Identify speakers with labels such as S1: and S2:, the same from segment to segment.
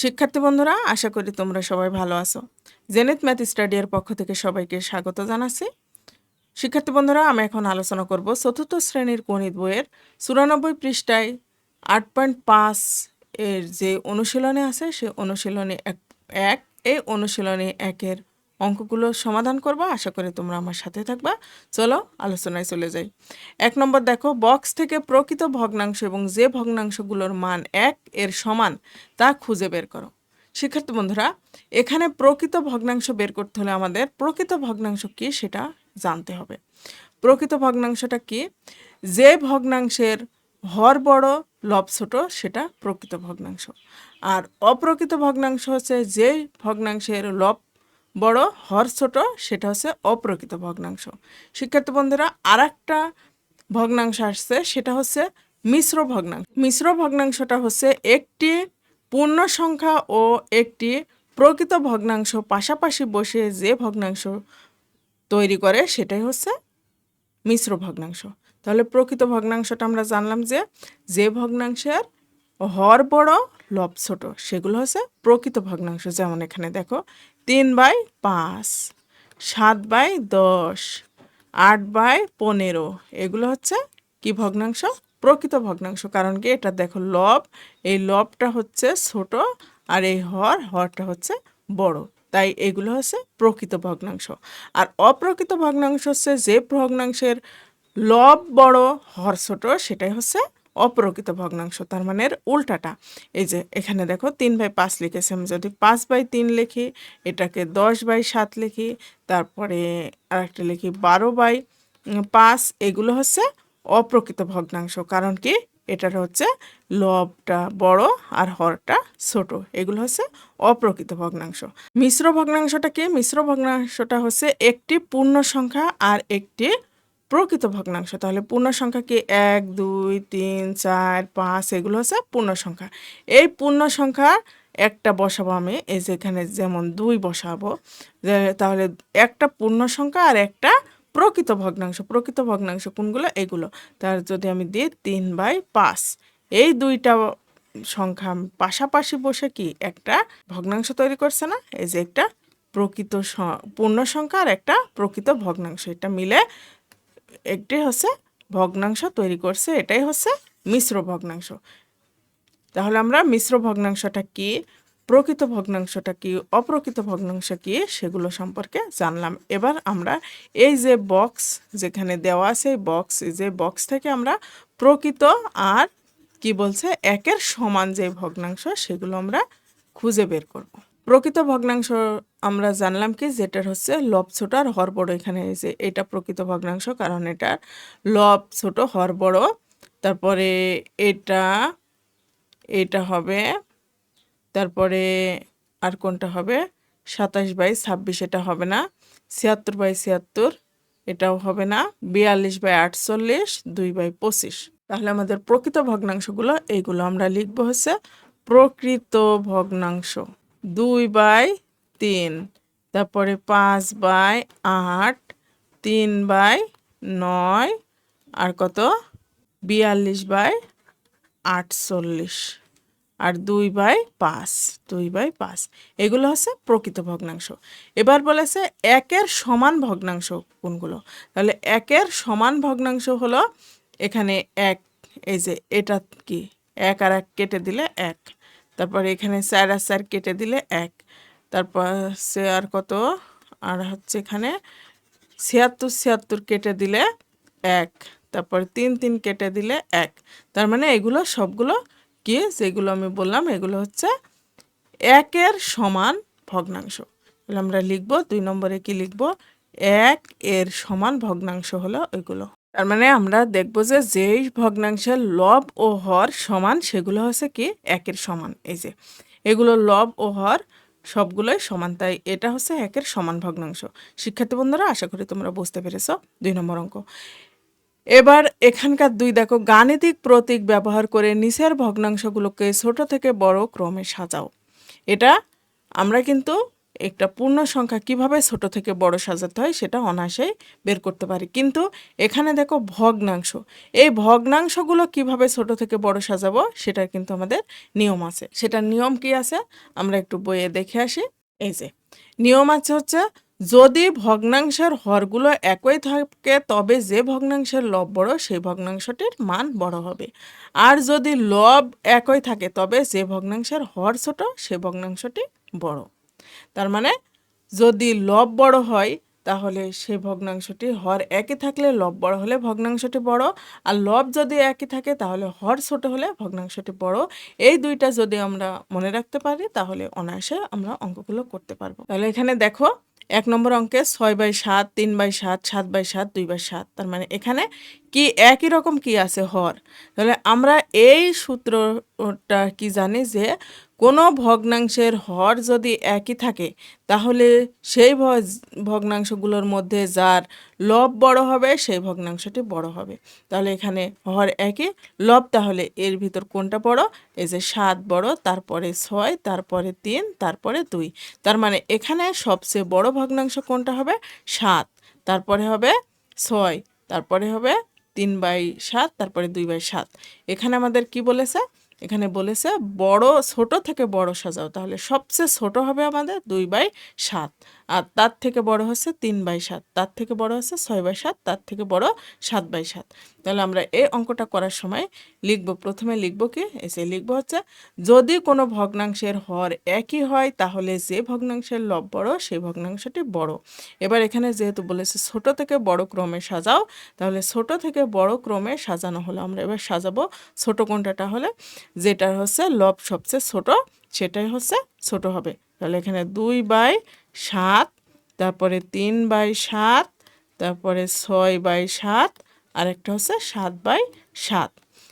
S1: শিক্ষার্থী বন্ধুরা, আশা করি তোমরা সবাই ভালো আছো। জেনেত ম্যাথ স্টাডিয়ার পক্ষ থেকে সবাইকে স্বাগত জানাচ্ছি। শিক্ষার্থী বন্ধুরা, আমি এখন আলোচনা করব চতুর্থ শ্রেণির গণিত বইয়ের চুরানব্বই পৃষ্ঠায় আট পয়েন্ট পাঁচ এর যে অনুশীলনে আছে, সে অনুশীলনে এক এক, এই অনুশীলনে একের অঙ্কগুলো সমাধান করবা। আশা করি তোমরা আমার সাথে থাকবা। চলো, আলোচনায় চলে যাই। এক নম্বর দেখো বক্স থেকে প্রকৃত ভগ্নাংশ এবং যে ভগ্নাংশগুলোর মান এক, এর সমান, তা খুঁজে বের করো। শিক্ষার্থী বন্ধুরা, এখানে প্রকৃত ভগ্নাংশ বের করতে হলে আমাদের প্রকৃত ভগ্নাংশ কি সেটা জানতে হবে। প্রকৃত ভগ্নাংশটা কি? যে ভগ্নাংশের হর বড়, লব ছোট, সেটা প্রকৃত ভগ্নাংশ। আর অপ্রকৃত ভগ্নাংশ হচ্ছে যে ভগ্নাংশের লব বড় হর ছোট, সেটা হচ্ছে অপ্রকৃত ভগ্নাংশ। শিক্ষার্থী বন্ধুরা আর একটা ভগ্নাংশ আসছে, সেটা হচ্ছে মিশ্র ভগ্নাংশ। মিশ্র ভগ্নাংশটা হচ্ছে একটি পূর্ণ সংখ্যা ও একটি প্রকৃত ভগ্নাংশ। পাশাপাশি বসে যে ভগ্নাংশ তৈরি করে, সেটাই হচ্ছে মিশ্র ভগ্নাংশ। তাহলে প্রকৃত ভগ্নাংশটা আমরা জানলাম যে যে ভগ্নাংশের হর বড় লব ছোট সেগুলো হচ্ছে প্রকৃত ভগ্নাংশ, যেমন এখানে দেখো, তিন বাই পাঁচ, সাত বাই দশ, আট বাই পনেরো, এগুলো হচ্ছে কি ভগ্নাংশ? প্রকৃত ভগ্নাংশ, কারণ কি এটা দেখো লব, এই লবটা হচ্ছে ছোট আর এই হর, হরটা হচ্ছে বড়, তাই এগুলো হচ্ছে প্রকৃত ভগ্নাংশ। আর অপ্রকৃত ভগ্নাংশ হচ্ছে যে ভগ্নাংশের লব বড়, হর ছোট, সেটাই হচ্ছে অপ্রকৃত ভগ্নাংশ, তার মানে এর উল্টাটা। এই যে এখানে দেখো তিন বাই পাঁচ লিখেছি আমি, যদি পাঁচ বাই তিন লিখি, এটাকে দশ বাই সাত লিখি, তারপরে আরেকটা লিখি বারো বাই পাঁচ, এগুলো হচ্ছে অপ্রকৃত ভগ্নাংশ। কারণ কি? এটার হচ্ছে লবটা বড় আর হরটা ছোট, এগুলো হচ্ছে অপ্রকৃত ভগ্নাংশ। মিশ্র ভগ্নাংশটা কি? মিশ্র ভগ্নাংশটা হচ্ছে একটি পূর্ণ সংখ্যা আর একটি প্রকৃত ভগ্নাংশ। তাহলে পূর্ণ সংখ্যা কি এক, দুই, তিন, চার, পাঁচ, এগুলো হচ্ছে পূর্ণ সংখ্যা এই পূর্ণ সংখ্যা একটা বসাবো আমি, এই যে এখানে যেমন দুই বসাবো তাহলে একটা পূর্ণ সংখ্যা আর একটা প্রকৃত ভগ্নাংশ। প্রকৃত ভগ্নাংশ কোনগুলো? এগুলো। তার যদি আমি দিই তিন বাই পাঁচ, এই দুইটা সংখ্যা পাশাপাশি বসে কি একটা ভগ্নাংশ তৈরি করছে না? এই যে একটা প্রকৃত পূর্ণ সংখ্যা আর একটা প্রকৃত ভগ্নাংশ। এটা মিলে একটি হচ্ছে ভগ্নাংশ তৈরি করছে, এটাই হচ্ছে মিশ্র ভগ্নাংশ। তাহলে আমরা মিশ্র ভগ্নাংশটা কি, প্রকৃত ভগ্নাংশটা কি, অপ্রকৃত ভগ্নাংশ কি, সেগুলো সম্পর্কে জানলাম। এবার আমরা এই যে বক্স যেখানে দেওয়া আছে, এই বক্স যে বক্স থেকে আমরা প্রকৃত আর কি বলছে, একের সমান যে ভগ্নাংশ, সেগুলো আমরা খুঁজে বের করব। প্রকৃত ভগ্নাংশ আমরা জানলাম কি, যেটার হচ্ছে লব ছোট আর হর বড়। এখানে যে এটা প্রকৃত ভগ্নাংশ, কারণ এটার লব ছোট, হর বড়। তারপরে এটা এটা হবে, তারপরে আর কোনটা হবে? সাতাশ বাই ছাব্বিশ, এটা হবে না। ছিয়াত্তর বাই ছিয়াত্তর, এটাও হবে না। বিয়াল্লিশ বাই আটচল্লিশ, দুই বাই পঁচিশ। তাহলে আমাদের প্রকৃত ভগ্নাংশগুলো, এইগুলো আমরা লিখব হচ্ছে প্রকৃত ভগ্নাংশ। দুই বাই তিন। তারপরে পাঁচ বাই আট, তিন বাই নয়, আর কত? বিয়াল্লিশ বাই আটচল্লিশ। আর দুই বাই পাঁচ, দুই বাই পাঁচ। এগুলো হচ্ছে প্রকৃত ভগ্নাংশ। এবার বলেছে একের সমান ভগ্নাংশ কোনগুলো? তাহলে একের সমান ভগ্নাংশ হলো এখানে এক, এই যে এটা কি? এক আর এক কেটে দিলে এক। তারপরে এখানে চার আর চার কেটে দিলে এক। তারপর সে আর কত? আর হচ্ছে এখানে ছিয়াত্তর ছিয়াত্তর কেটে দিলে এক। তারপর তিন তিন কেটে দিলে এক। তার মানে এগুলো সবগুলো কি? যেগুলো আমি বললাম, এগুলো হচ্ছে একের সমান ভগ্নাংশ। তাহলে আমরা লিখব, দুই নম্বরে কি লিখব? এক এর সমান ভগ্নাংশ হলো ওইগুলো তার মানে আমরা দেখব যে যেই ভগ্নাংশের লব ও হর সমান, সেগুলো হচ্ছে কি? একের সমান। এই যে, এগুলো লব ও হর সবগুলোই সমান, তাই এটা হচ্ছে একের সমান ভগ্নাংশ। শিক্ষার্থী বন্ধুরা, আশা করি তোমরা বুঝতে পেরেছ দুই নম্বর অঙ্ক। এবার এখানকার দুই, দেখো, গাণিতিক প্রতীক ব্যবহার করে নিচের ভগ্নাংশগুলোকে ছোট থেকে বড় ক্রমে সাজাও। এটা আমরা কিন্তু একটা পূর্ণ সংখ্যা কীভাবে ছোট থেকে বড় সাজাতে হয় সেটা অনায়াসেই বের করতে পারি। কিন্তু এখানে দেখো ভগ্নাংশ। এই ভগ্নাংশগুলো কীভাবে ছোট থেকে বড় সাজাবো সেটা কিন্তু আমাদের নিয়ম আছে। সেটার নিয়ম কি আছে? আমরা একটু বইয়ে দেখে আসি। এই যে, নিয়ম আছে হচ্ছে যদি ভগ্নাংশের হরগুলো একই থাকে তবে যে ভগ্নাংশের লব বড় সেই ভগ্নাংশটির মান বড় হবে। আর যদি লব একই থাকে তবে যে ভগ্নাংশের হর ছোট সে ভগ্নাংশটি বড়। তার মানে যদি লব বড় হয়, তাহলে সে ভগ্নাংশটি হর একই থাকলে লব বড় হলে ভগ্নাংশটি বড়। আর লব যদি একই থাকে, তাহলে হর ছোট হলে ভগ্নাংশটি বড়। এই দুইটা যদি আমরা মনে রাখতে পারি, তাহলে অনায়াসে আমরা অঙ্কগুলো করতে পারব। তাহলে এখানে দেখো, এক নম্বর অঙ্কে ছয় বাই সাত, তিন বাই সাত সাত বাই সাত, দুই বাই সাত। তার মানে এখানে কি একই রকম কি আছে হর? তাহলে আমরা এই সূত্রটা কি জানি যে কোনো ভগ্নাংশের হর যদি একই থাকে, তাহলে সেই ভগ্নাংশগুলোর মধ্যে যার লব বড় হবে, সেই ভগ্নাংশটি বড় হবে। তাহলে এখানে হর একই, লব তাহলে এর ভিতর কোনটা বড়? এই যে সাত বড়, তারপরে ছয়, তারপরে তিন, তারপরে দুই। তার মানে এখানে সবচেয়ে বড় ভগ্নাংশ কোনটা হবে? সাত। তারপরে হবে ছয়, তারপরে হবে তিন বাই সাত, তারপরে দুই বাই সাত। এখানে আমাদের কি বলেছে? এখানে বলেছে, বড় ছোট থেকে বড় সাজাও। তাহলে সবচেয়ে ছোট হবে আমাদের দুই বাই সাত। আর তার থেকে বড় হচ্ছে তিন বাই সাত। তার থেকে বড় হচ্ছে ছয় বাই সাত, তার থেকে বড় সাত বাই সাত। তাহলে আমরা এই অঙ্কটা করার সময় লিখব, প্রথমে লিখব কি? এসে লিখব হচ্ছে, যদি কোনো ভগ্নাংশের হর একই হয়, তাহলে যে ভগ্নাংশের লব বড়, সেই ভগ্নাংশটি বড়। এবার এখানে যেহেতু বলেছে ছোট থেকে বড় ক্রমে সাজাও, তাহলে ছোট থেকে বড় ক্রমে সাজানো হলো। আমরা এবার সাজাবো ছোট কোনটাটা হলে যেটার হচ্ছে লব সবচেয়ে ছোট, সেটাই হচ্ছে ছোট হবে। তাহলে এখানে দুই বাই সাত, তারপরে তিন বাই সাত, তারপরে ছয় বাই সাত আরেকটা হচ্ছে সাত বাই সাত।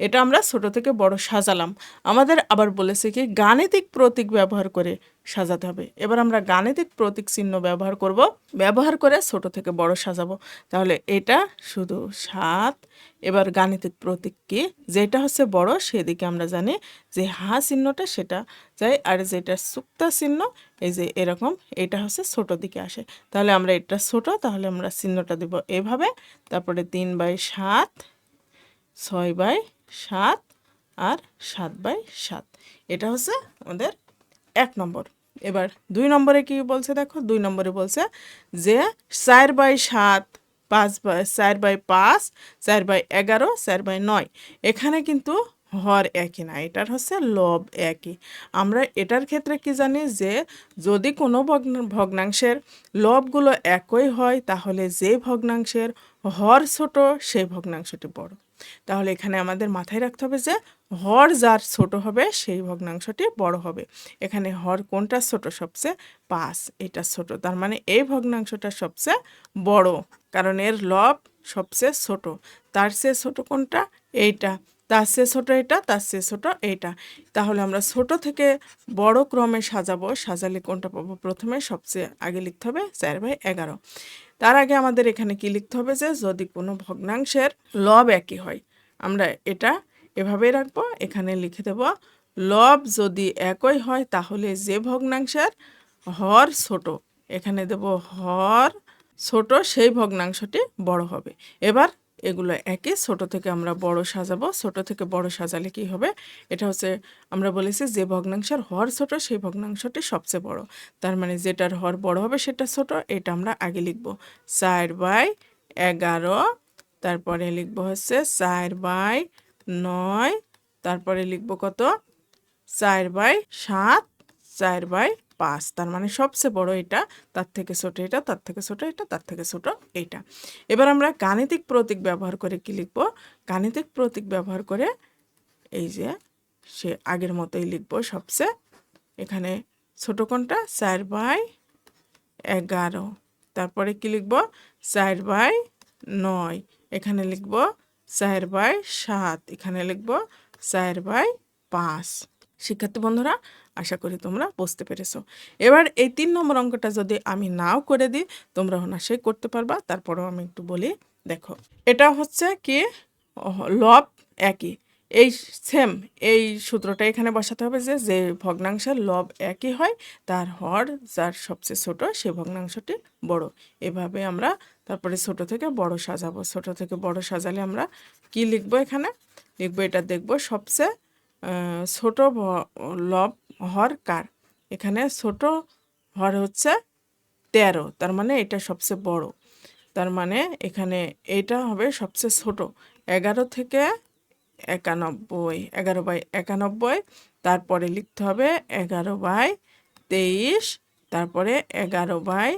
S1: এটা আমরা ছোট থেকে বড় সাজালাম। আমাদের আবার বলেছে কি, গাণিতিক প্রতীক ব্যবহার করে সাজাতে হবে। এবার আমরা গাণিতিক প্রতীক চিহ্ন ব্যবহার করব, ব্যবহার করে ছোট থেকে বড় সাজাবো। তাহলে এটা শুধু সাত, এবার গাণিতিক প্রতীক কি? যেটা হচ্ছে বড়, সেদিকে আমরা জানি যে হা চিহ্নটা সেটা যাই আর যেটা সুক্তা চিহ্ন, এই যে এরকম, এটা হচ্ছে ছোট দিকে আসে। তাহলে আমরা এটা ছোট, তাহলে আমরা চিহ্নটা দেব এভাবে। তারপরে তিন বাই সাত, ছয় বাই সাত আর সাত বাই সাত। এটা হচ্ছে আমাদের এক নম্বর। এবার দুই নম্বরে কি বলছে দেখো? দুই নম্বরে বলছে যে চার বাই সাত, পাঁচ বাই, চার বাই পাঁচ, চার বাই এগারো, চার বাই নয়। এখানে কিন্তু হর একই না, এটার হচ্ছে লব একই। আমরা এটার ক্ষেত্রে কি জানি যে যদি কোনো ভগ্ন- ভগ্নাংশের লবগুলো একই হয়, তাহলে যে ভগ্নাংশের হর ছোট, সেই ভগ্নাংশটি বড়। তাহলে এখানে আমাদের মাথায় রাখতে হবে যে হর যার ছোট হবে, সেই ভগ্নাংশটি বড় হবে। এখানে হর কোনটা ছোট? সবচেয়ে পাঁচ, এটা ছোট। তার মানে এই ভগ্নাংশটা সবচেয়ে বড়, কারণ এর লব সবচেয়ে ছোট। তার চেয়ে ছোট কোনটা? এইটা। তার চেয়ে ছোট এটা, তার চেয়ে ছোট এইটা। তাহলে আমরা ছোট থেকে বড় ক্রমে সাজাবো। সাজালে কোনটা পাবো? প্রথমে সবচেয়ে আগে লিখতে হবে চার বাই এগারো। তার আগে আমাদের এখানে কি লিখতে হবে যে, যদি কোনো ভগ্নাংশের লব একই হয়, আমরা এটা এভাবেই রাখব, এখানে লিখে দেব, লব যদি একই হয়, তাহলে যে ভগ্নাংশের হর ছোট, এখানে দেব হর ছোট, সেই ভগ্নাংশটি বড় হবে। এবার এগুলো একে ছোট থেকে আমরা বড় সাজাবো। ছোট থেকে বড় সাজালে কি হবে? এটা হচ্ছে আমরা বলেছি যে ভগ্নাংশের হর ছোট, সেই ভগ্নাংশটি সবচেয়ে বড়। তার মানে যেটার হর বড় হবে সেটা ছোট, এটা আমরা আগে লিখব। চার বাই এগারো, তারপরে লিখব হচ্ছে চার বাই নয়, তারপরে লিখব কত? চার বাই সাত, চার বাই পাঁচ তার মানে সবচেয়ে বড় এটা, তার থেকে ছোট এটা, তার থেকে ছোট এটা, তার থেকে ছোট এইটা এবার আমরা গাণিতিক প্রতীক ব্যবহার করে কি লিখব? গাণিতিক প্রতীক ব্যবহার করে এই যে সে আগের মতোই লিখব সবচেয়ে। এখানে ছোট কোনটা? চার বাই এগারো। তারপরে কি লিখব? চার বাই নয়। এখানে লিখব চার বাই সাত। এখানে লিখব চার বাই পাঁচ। শিক্ষার্থী বন্ধুরা, আশা করি তোমরা বুঝতে পেরেছ। এবার এই তিন নম্বর অঙ্কটা যদি আমি নাও করে দিই, তোমরা অনায়াসেই করতে পারবা। তারপরেও আমি একটু বলি, দেখো, এটা হচ্ছে কি লব একই। এই সেম এই সূত্রটা এখানে বসাতে হবে যে যে ভগ্নাংশের লব একই হয়, তার হর যার সবচেয়ে ছোট, সে ভগ্নাংশটি বড়। এভাবে আমরা তারপরে ছোট থেকে বড় সাজাবো। ছোট থেকে বড় সাজালে আমরা কি লিখব এখানে? লিখব, এটা দেখব, সবচেয়ে ছোট লব হর কার? এখানে ছোট হর হচ্ছে তেরো, তার মানে এটা সবচেয়ে বড়। তার মানে এখানে এটা হবে সবচেয়ে ছোট, এগারো থেকে একানব্বই, এগারো বাই একানব্বই, তারপরে লিখতে হবে এগারো বাই তেইশ, তারপরে এগারো বাই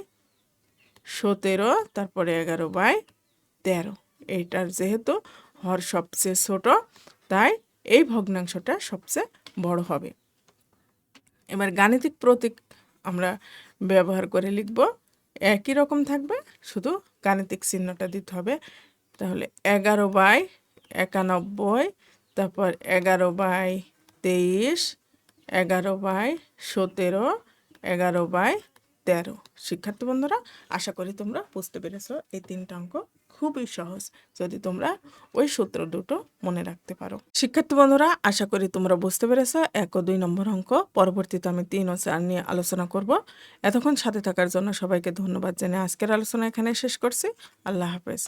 S1: সতেরো, তারপরে এগারো বাই তেরো। এইটার যেহেতু হর সবচেয়ে ছোট, তাই এই ভগ্নাংশটা সবচেয়ে বড় হবে। এবার গাণিতিক প্রতীক আমরা ব্যবহার করে লিখব, একই রকম থাকবে, শুধু গাণিতিক চিহ্নটা দিতে হবে। তাহলে এগারো বাই একানব্বই, তারপর এগারো বাই তেইশ, এগারো বাই সতেরো, এগারো বাই তেরো। শিক্ষার্থী বন্ধুরা, আশা করি তোমরা বুঝতে পেরেছ এই তিনটা অঙ্ক খুবই সহজ যদি তোমরা ওই সূত্র দুটো মনে রাখতে পারো। শিক্ষার্থী বন্ধুরা, আশা করি তোমরা বুঝতে পেরেছ এক ও দুই নম্বর অঙ্ক। পরবর্তীতে আমি তিন ও চার নিয়ে আলোচনা করব। এতক্ষণ সাথে থাকার জন্য সবাইকে ধন্যবাদ জানিয়ে আজকের আলোচনা এখানে শেষ করছি। আল্লাহ হাফেজ।